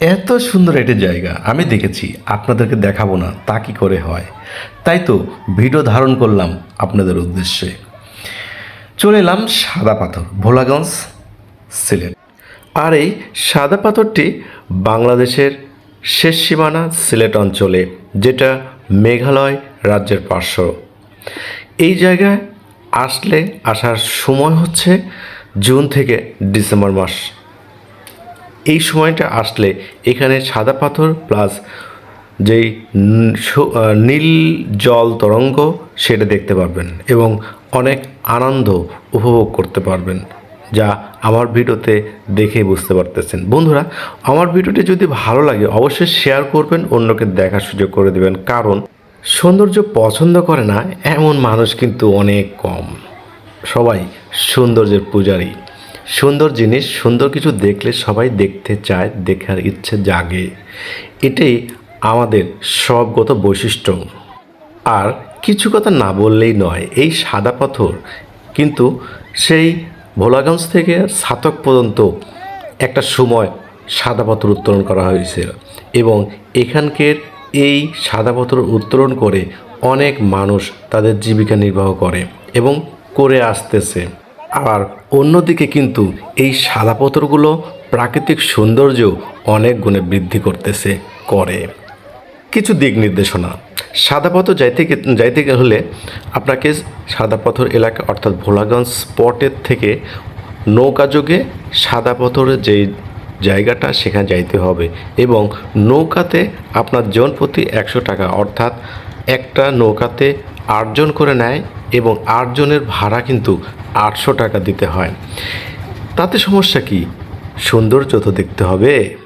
এত সুন্দর একটি জায়গা আমি দেখেছি, আপনাদেরকে দেখাবো না, তা কি করে হয়? তাই তো ভিডিও ধারণ করলাম আপনাদের উদ্দেশ্যে। চলে এলাম সাদা পাথর, ভোলাগঞ্জ সিলেট। আর এই সাদা পাথরটি বাংলাদেশের শেষ সীমানা সিলেট অঞ্চলে, যেটা মেঘালয় রাজ্যের পার্শ্ব। এই জায়গায় আসলে আসার সময় হচ্ছে জুন থেকে ডিসেম্বর মাস। এই সময়টা আসলে এখানে সাদা পাথর প্লাস যেই নীল জল তরঙ্গ সেটা দেখতে পারবেন এবং অনেক আনন্দ উপভোগ করতে পারবেন, যা আমার ভিডিওতে দেখে বুঝতে পারতেছেন। বন্ধুরা, আমার ভিডিওটি যদি ভালো লাগে অবশ্যই শেয়ার করবেন, অন্যকে দেখার সুযোগ করে দেবেন। কারণ সৌন্দর্য পছন্দ করে না এমন মানুষ কিন্তু অনেক কম। সবাই সৌন্দর্যের পূজারী। সুন্দর জিনিস, সুন্দর কিছু দেখলে সবাই দেখতে চায়, দেখার ইচ্ছে জাগে। এটাই আমাদের সবগত বৈশিষ্ট্য। আর কিছু কথা না বললেই নয়, এই সাদা পাথর কিন্তু সেই ভোলাগঞ্জ থেকে সাতক পর্যন্ত একটা সময় সাদা পাথর উত্তোলন করা হয়েছিল এবং এখানকার এই সাদা পাথর উত্তোলন করে অনেক মানুষ তাদের জীবিকা নির্বাহ করে এবং করে আসতেছে। আবার অন্যদিকে কিন্তু এই সাদা পাথরগুলো প্রাকৃতিক সৌন্দর্য অনেক গুণে বৃদ্ধি করতেছে, করে। কিছু দিক নির্দেশনা। সাদা পাথর যাইতে যাইতে হলে আপনাকে সাদা পাথর এলাকা অর্থাৎ ভোলাগঞ্জ স্পটের থেকে নৌকা যোগে সাদা পাথরের যেই জায়গাটা, সেখানে যাইতে হবে এবং নৌকাতে আপনার জন প্রতি একশো টাকা অর্থাৎ একটা নৌকাতে আটজন করে নেয় এবং আটজনের ভাড়া কিন্তু আটশো টাকা দিতে হয়। তাতে সমস্যা কি? সৌন্দর্য তো দেখতে হবে।